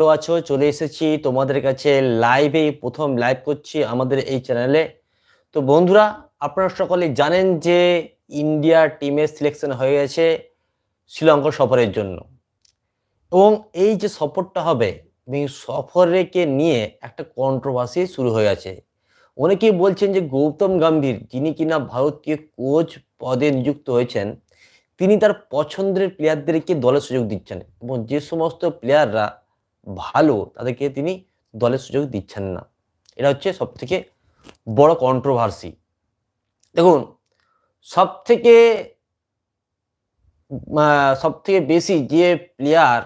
ভালো আছো, চলে এসেছি তোমাদের কাছে লাইভে প্রথম লাইভ করছি আমাদের এই চ্যানেলে তো বন্ধুরা, আপনারা সকলে জানেন যে ইন্ডিয়া টিমের সিলেকশন হয়ে গেছে শ্রীলঙ্কা সফরের জন্য। এবং এই যে সফরটা হবে এবং সফরকে নিয়ে একটা কন্ট্রোভার্সি শুরু হয়ে গেছে। অনেকেই বলছেন যে গৌতম গম্ভীর, যিনি কিনা ভারতীয় কোচ পদে নিযুক্ত হয়েছেন, তিনি তার পছন্দের প্লেয়ারদেরকে দলে সুযোগ দিচ্ছেন। এবং যে সমস্ত প্লেয়াররা ভালো, তাদেরকে তিনি দলের সুযোগ দিচ্ছেন না। এটা হচ্ছে সব থেকে বড় কন্ট্রোভার্সি দেখুন সব থেকে সব থেকে বেশি যে প্লেয়ার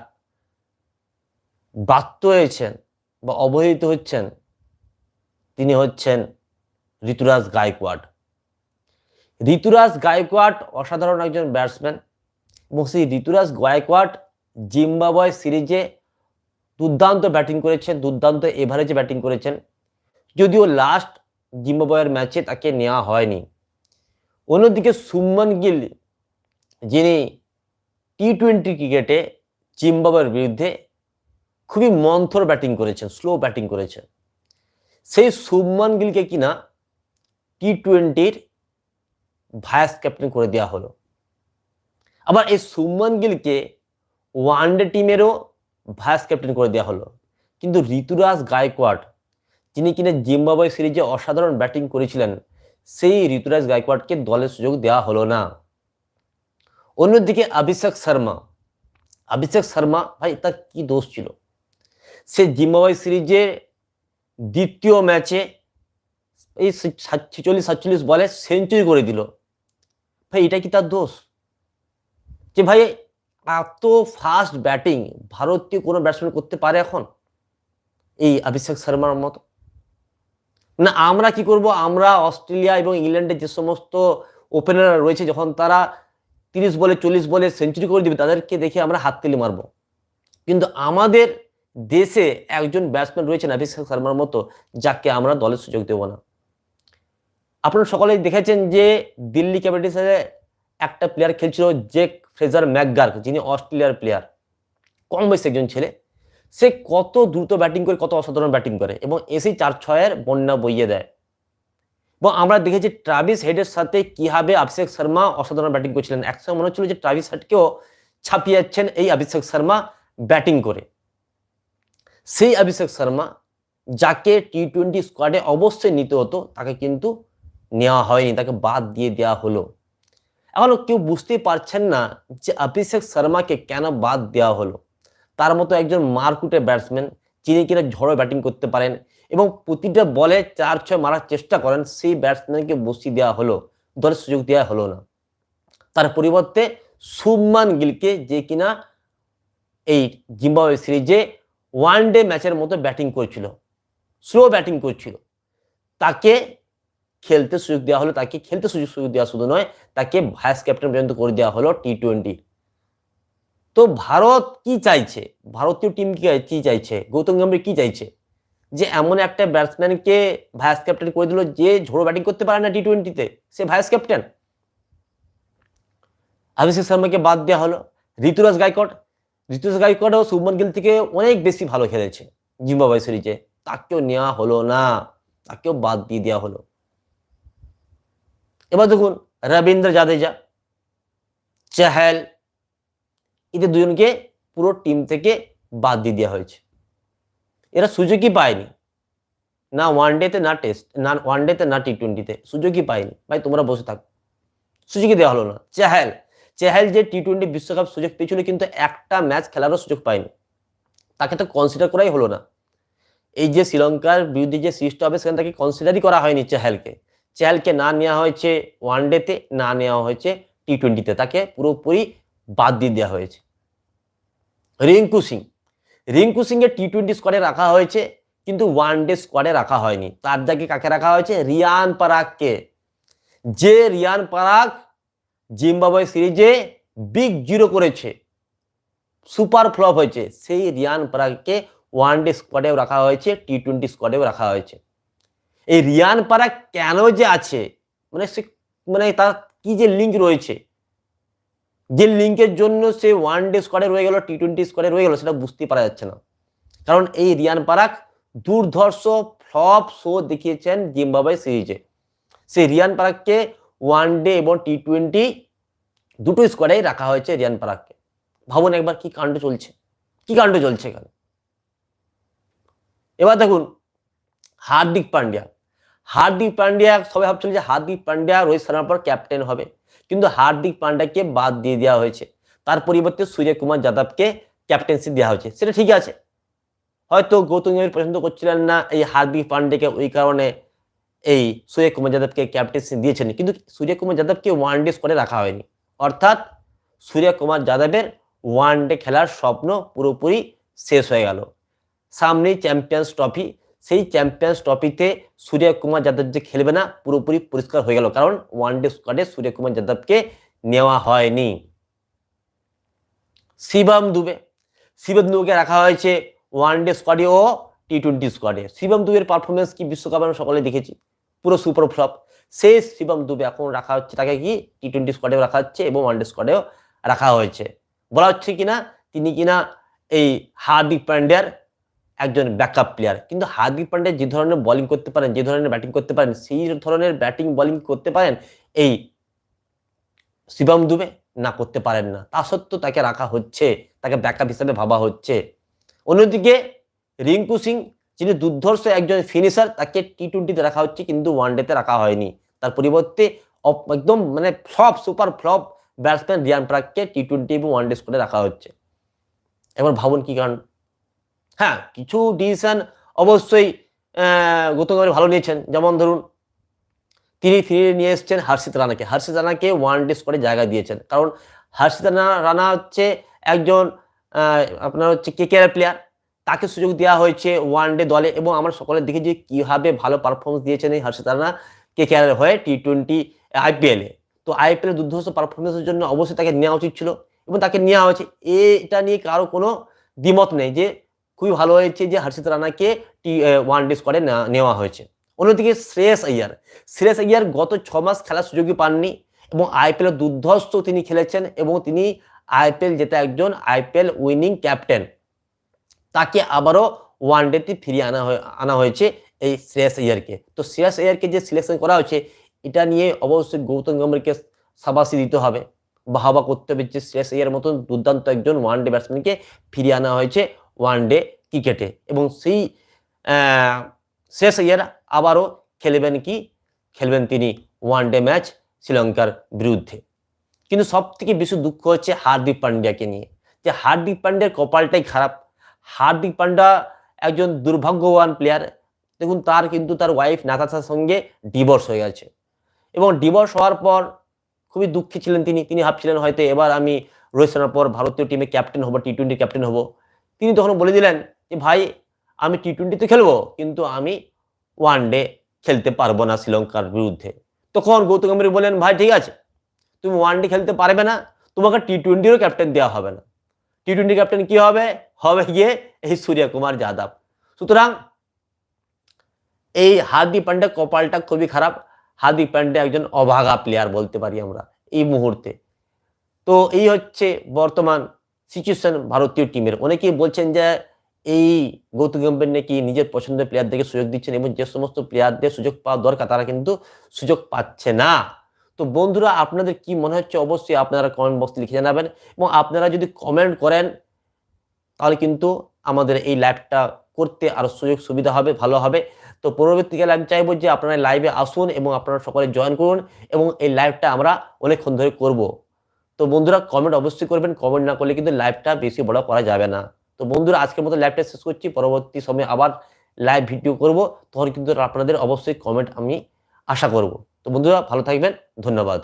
বাধ্য হয়েছেন বা অবহেলিত হচ্ছেন, তিনি হচ্ছেন ঋতুরাজ গায়কোয়াড। ঋতুরাজ গায়কোয়াড অসাধারণ একজন ব্যাটসম্যান এবং সেই ঋতুরাজ গায়কোয়াড জিম্বাবয় সিরিজে দুর্দান্ত ব্যাটিং করেছেন, দুর্দান্ত এভারেজে ব্যাটিং করেছেন। যদিও লাস্ট জিম্বাবয়ের ম্যাচে তাকে নেওয়া হয়নি। অন্যদিকে সুমন গিল, যিনি টি টোয়েন্টি ক্রিকেটে জিম্বাবয়ের বিরুদ্ধে খুবই মন্থর ব্যাটিং করেছেন স্লো ব্যাটিং করেছেন। সেই শুভমান গিলকে কিনা টি টোয়েন্টির ভাইস ক্যাপ্টেন করে দেওয়া হলো। আবার এই শুভমান গিলকে ওয়ানডে টিমেরও ভাইস ক্যাপ্টেন করে দেওয়া হলো। কিন্তু ঋতুরাজ গায়কোয়াড, যিনি কিনা জিম্বাবয় সিরিজে অসাধারণ ব্যাটিং করেছিলেন, সেই ঋতুরাজ গায়কোয়াডকে দলের সুযোগ দেওয়া হলো না। অন্যদিকে অভিষেক শর্মা অভিষেক শর্মা ভাই, তার কি দোষ ছিল? সে জিম্বাবয় সিরিজে দ্বিতীয় ম্যাচে এই ছেচল্লিশ সাতচল্লিশ বলে সেঞ্চুরি করে দিল। ভাই, এটা কি তার দোষ? যে ভাই এত ফাস্ট ব্যাটিং ভারতীয় কোনো ব্যাটসম্যান করতে পারে এখন? এই অভিষেক শর্মার মতো। না, আমরা কি করব? আমরা অস্ট্রেলিয়া এবং ইংল্যান্ডের যে সমস্ত ওপেনার রয়েছে, যখন তারা তিরিশ বলে চল্লিশ বলে সেঞ্চুরি করে দিবে, তাদেরকে দেখে আমরা হাততালি মারব। কিন্তু আমাদের দেশে একজন ব্যাটসম্যান রয়েছেন অভিষেক শর্মার মতো, যাকে আমরা দলের সুযোগ দেব না। আপনারা সকলেই দেখেছেন যে দিল্লি ক্যাপিটালসে একটা প্লেয়ার খেলছিল জেক ফ্রেজার ম্যাকগার্ক যিনি অস্ট্রেলিয়ার প্লেয়ার কম বয়সী একজন ছেলে। সে কত দ্রুত ব্যাটিং করে, কত অসাধারণ ব্যাটিং করে এবং এসেই চার ছয়ের বন্যা বইয়ে দেয়। এবং আমরা দেখেছি ট্রাভিস হেডের সাথে কীভাবে অভিষেক শর্মা অসাধারণ ব্যাটিং করছিলেন। একসময় মনে হচ্ছিল যে ট্রাভিস হেডকেও ছাপিয়ে যাচ্ছেন এই অভিষেক শর্মা ব্যাটিং করে। সেই অভিষেক শর্মা যাকে টি টোয়েন্টি স্কোয়াডে অবশ্যই নিতে হতো, তাকে কিন্তু নেওয়া হয়নি, তাকে বাদ দিয়ে দেওয়া হলো। এখনও কেউ বুঝতেই পারছেন না যে অভিষেক শর্মাকে কেন বাদ দেওয়া হলো। তার মতো একজন মারকুটে ব্যাটসম্যান যিনি কিনা ঝড়ো ব্যাটিং করতে পারেন এবং প্রতিটা বলে চার ছয় মারার চেষ্টা করেন, সেই ব্যাটসম্যানকে বসিয়ে দেওয়া হলো দলের সুযোগ দেওয়া হলো না। তার পরিবর্তে শুভমান গিলকে যে কিনা এই জিম্বাবুয়ে সিরিজে ওয়ান ডে ম্যাচের মতো ব্যাটিং করছিল, স্লো ব্যাটিং করছিল। তাকে খেলতে সুযোগ দেওয়া হলো, তাকে খেলতে সুযোগ সুযোগ দেওয়া শুধু নয়, তাকে ভাইস ক্যাপ্টেন পর্যন্ত করে দেওয়া হলো টি টোয়েন্টি তো ভারত কি চাইছে? ভারতীয় টিম কি চাইছে? গৌতম গম্ভীর কি চাইছে? যে এমন একটা ব্যাটসম্যানকে ভাইস ক্যাপ্টেন করে দিল যে ঝোড়ো ব্যাটিং করতে পারে না টি টোয়েন্টিতে সে ভাইস ক্যাপ্টেন অভিষেক শর্মাকে বাদ দেওয়া হলো। ঋতুরাজ গাইকট ঋতুরাজ গায়কট ও শুভমন গিল থেকে অনেক বেশি ভালো খেলেছে জিম্বাবাই সিরিজে। তাকেও নেওয়া হলো না, তাকেও বাদ দিয়ে দেওয়া হলো। এবার দেখুন, রবীন্দ্র জাদেজা চাহেল এদের দুজনকে পুরো টিম থেকে বাদ দিয়ে দেওয়া হয়েছে। এরা সুযোগই পায়নি। না ওয়ান ডেতে না টেস্ট না ওয়ান ডেতে না টি টোয়েন্টিতে সুযোগই পায়নি। ভাই, তোমরা বসে থাকো। সুযোগই দেওয়া হলো না। চাহেল চেহাল যে টি টোয়েন্টি বিশ্বকাপ সুযোগ পেয়েছিল, কিন্তু একটা ম্যাচ খেলারও সুযোগ পায়নি। তাকে তো কনসিডার করাই হলো না। এই যে শ্রীলঙ্কার বিরুদ্ধে যে সিরিজটা হবে, সেখানে তাকে কনসিডারই করা হয়নি চেহালকে চেহালকে না নেওয়া হয়েছে ওয়ান ডেতে না নেওয়া হয়েছে টি টোয়েন্টিতে তাকে পুরোপুরি বাদ দিয়ে দেওয়া হয়েছে। রিঙ্কু সিং। রিঙ্কু সিংকে টি টোয়েন্টি স্কোয়াডে রাখা হয়েছে, কিন্তু ওয়ান ডে স্কোয়াডে রাখা হয়নি। তার জায়গায় কাকে রাখা হয়েছে? রিয়ান পারাককে যে রিয়ান পারাক জিম্বাবয়ে সিরিজে বিগ জিরো করেছে সুপার ফ্লপ হয়েছে, সেই রিয়ান পারাককে ওয়ান ডে স্কোয়াডেও রাখা হয়েছে টি টোয়েন্টি স্কোয়াডেও রাখা হয়েছে। এই রিয়ান পারাক কেন যে আছে? মানে সে মানে তার কি যে লিঙ্ক রয়েছে? যে লিঙ্কের জন্য সে ওয়ান ডে স্কোয়াডে রয়ে গেল টি টোয়েন্টি স্কোয়াডে রয়ে গেল, সেটা বুঝতে পারা যাচ্ছে না। কারণ এই রিয়ান পারাক দুর্ধর্ষ ফ্লপ শো দেখিয়েছেন জিম্বাবুয়ে সিরিজে সেই রিয়ান পারাককে ওয়ান ডে এবং টি টোয়েন্টি দুটো স্কোয়াডেই রাখা হয়েছে রিয়ান পারাককে ভাবুন একবার কি কাণ্ড চলছে। কি কাণ্ড চলছে এখানে? এবার দেখুন হার্দিক পান্ডিয়া। হার্দিক পান্ডিয়া সবাই ভাবছিল যে হার্দিক পান্ডিয়া রোহিত শর্মার পর ক্যাপ্টেন হবে। কিন্তু হার্দিক পান্ডিয়াকে বাদ দিয়ে দেওয়া হয়েছে। তার পরিবর্তে সূর্যকুমার যাদবকে ক্যাপ্টেন্সি দেওয়া হয়েছে। সেটা ঠিক আছে। হয়তো গৌতম গম্ভীর পছন্দ করছিলেন না এই হার্দিক পান্ডেকে ওই কারণে এই সূর্যকুমার যাদবকে ক্যাপ্টেন্সি দিয়েছেন। কিন্তু সূর্যকুমার যাদবকে ওয়ান ডে স্কোয়াডে রাখা হয়নি। অর্থাৎ সূর্যকুমার যাদবের ওয়ান ডে খেলার স্বপ্ন পুরোপুরি শেষ হয়ে গেল। সামনেই চ্যাম্পিয়ন্স ট্রফি সেই চ্যাম্পিয়ন্স ট্রফিতে সূর্যকুমার যাদব যে খেলবে না, পুরোপুরি পরিষ্কার হয়ে গেল। কারণ ওয়ান ডে স্কোয়াডে সূর্যকুমার যাদবকে নেওয়া হয়নি। শিবম দুবে। শিবম দুবেকে রাখা হয়েছে ওয়ান ডে স্কোয়াডে ও টি টোয়েন্টি স্কোয়াডে শিবম দুবের পারফরমেন্স কি বিশ্বকাপে আমরা সকলে দেখেছি। পুরো সুপার ফ্লপ সেই শিবম দুবে এখন রাখা হচ্ছে, তাকে কি টি টোয়েন্টি স্কোয়াডেও রাখা হচ্ছে এবং ওয়ান ডে স্কোয়াডেও রাখা হয়েছে। বলা হচ্ছে কিনা, তিনি কিনা এই হার্দিক পান্ডিয়ার একজন ব্যাকআপ প্লেয়ার কিন্তু হার্দিক পান্ডিয়া যে ধরনের বোলিং করতে পারেন, যে ধরনের ব্যাটিং করতে পারেন, সেই ধরনের ব্যাটিং বোলিং করতে পারেন, এই শিবম দুবে না করতে পারেন না। তা সত্ত্বেও তাকে রাখা হচ্ছে, তাকে ব্যাকআপ হিসাবে ভাবা হচ্ছে। অন্যদিকে রিঙ্কু সিং, যিনি দুর্ধর্ষ একজন ফিনিশার তাকে টি টোয়েন্টিতে রাখা হচ্ছে, কিন্তু ওয়ানডেতে রাখা হয়নি। তার পরিবর্তে একদম মানে flop super flop batsman Riyan প্রাককে T twenty এবং ওয়ানডে স্কোরে রাখা হচ্ছে। এবার ভাবুন কি কারণ হ্যাঁ কিছু ডিসিশন অবশ্যই গৌতম ভালো নিয়েছেন। যেমন ধরুন, তিনি ফিরিয়ে নিয়ে এসেছেন হর্ষিত রানাকে। হর্ষিত রানাকে ওয়ান ডে স্কোরে জায়গা দিয়েছেন। কারণ হর্ষিত রানা রানা হচ্ছে একজন আপনার হচ্ছে কে কেকেআর প্লেয়ার তাকে সুযোগ দেওয়া হয়েছে ওয়ান ডে দলে এবং আমরা সকলে দেখি যে কীভাবে ভালো পারফরমেন্স দিয়েছেন এই হর্ষিত রানা কে কেকেআর হয়ে টি টোয়েন্টি আইপিএলে তো আইপিএলে দুর্ধর্ষ পারফরমেন্সের জন্য অবশ্যই তাকে নেওয়া উচিত ছিল এবং তাকে নেওয়া হয়েছে। এটা নিয়ে কারও কোনো দ্বিমত নেই যে খুবই ভালো হয়েছে যে হর্ষিত রানাকে টি ওয়ান ডে স্কোয়াডে নেওয়া হয়েছে। অন্যদিকে শ্রেয়স আইয়ার। শ্রেয়স আইয়ার গত ছ মাস খেলার সুযোগই পাননি এবং আইপিএল দুর্ধর্ষ তিনি খেলেছেন এবং তিনি আইপিএল যেটা একজন আইপিএল উইনিং ক্যাপ্টেন তাকে আবারও ওয়ান ডেতে ফিরিয়ে আনা আনা হয়েছে এই শ্রেয়স আইয়ারকে। তো শ্রেয়স আইয়ারকে যে সিলেকশন করা হয়েছে, এটা নিয়ে অবশ্যই গৌতম গম্ভীরকে সাবাসি দিতে হবে। বাহাবা করতে হবে যে শ্রেয়স আইয়ার মতন দুর্দান্ত একজন ওয়ান ডে ব্যাটসম্যানকে ফিরিয়ে আনা হয়েছে। ওয়ান ডে ক্রিকেটে এবং সেই শেষ ইয়ার আবারও খেলবেন কি? খেলবেন তিনি ওয়ান ডে ম্যাচ শ্রীলঙ্কার বিরুদ্ধে। কিন্তু সব থেকে বেশি দুঃখ হচ্ছে হার্দিক পান্ডিয়াকে নিয়ে। যে হার্দিক পান্ডিয়ার কপালটাই খারাপ। হার্দিক পান্ডা একজন দুর্ভাগ্যবান প্লেয়ার দেখুন, তার কিন্তু তার ওয়াইফ নাতাশার সঙ্গে ডিভোর্স হয়ে গেছে। এবং ডিভোর্স হওয়ার পর খুবই দুঃখী ছিলেন তিনি। তিনি ভাবছিলেন হয়তো এবার আমি রোহিত শর্মার পর ভারতীয় টিমে ক্যাপ্টেন হব টি টোয়েন্টি ক্যাপ্টেন হব। তিনি তখন বলে দিলেন যে, ভাই, আমি টি টোয়েন্টিতে খেলব, কিন্তু আমি ওয়ান ডে খেলতে পারব না শ্রীলঙ্কার বিরুদ্ধে। তখন গৌতম গম্ভীর বললেন, ভাই, ঠিক আছে, তুমি ওয়ান ডে খেলতে পারবে না, তোমাকে টি টোয়েন্টিরও ক্যাপ্টেন দেওয়া হবে না। টি টোয়েন্টি ক্যাপ্টেন কি হবে? হবে গিয়ে এই সূর্যকুমার যাদব। সুতরাং এই হার্দিক পান্ডে কপালটা খুবই খারাপ। হার্দিক পান্ডে একজন অভাগা প্লেয়ার বলতে পারি আমরা এই মুহূর্তে। তো এই হচ্ছে বর্তমান সিচুয়েশন ভারতীয় টিমের। অনেকেই বলছেন যে এই গৌতম গম্ভীর নাকি নিজের পছন্দের প্লেয়ারদেরকে সুযোগ দিচ্ছেন এবং যে সমস্ত প্লেয়ারদের সুযোগ পাওয়া দরকার, তারা কিন্তু সুযোগ পাচ্ছে না। তো বন্ধুরা, আপনাদের কি মনে হচ্ছে? অবশ্যই আপনারা কমেন্ট বক্সে লিখে জানাবেন এবং আপনারা যদি কমেন্ট করেন, তাহলে কিন্তু আমাদের এই লাইভটা করতে আরও সুযোগ সুবিধা হবে, ভালো হবে। তো পরবর্তীকালে আমি চাইব যে আপনারা লাইভে আসুন এবং আপনারা সকলে জয়েন করুন এবং এই লাইভটা আমরা অনেকক্ষণ ধরে করব। তো বন্ধুরা কমেন্ট অবশ্যই করবেন কমেন্ট না করলে কিন্তু লাইভটা বেশি বড় করা যাবে না। তো বন্ধুরা আজকের মতো লাইভটা শেষ করছি, পরবর্তী সময়ে আবার লাইভ ভিডিও করব, তখন কিন্তু আপনাদের অবশ্যই কমেন্ট আমি আশা করব। তো বন্ধুরা ভালো থাকবেন, ধন্যবাদ।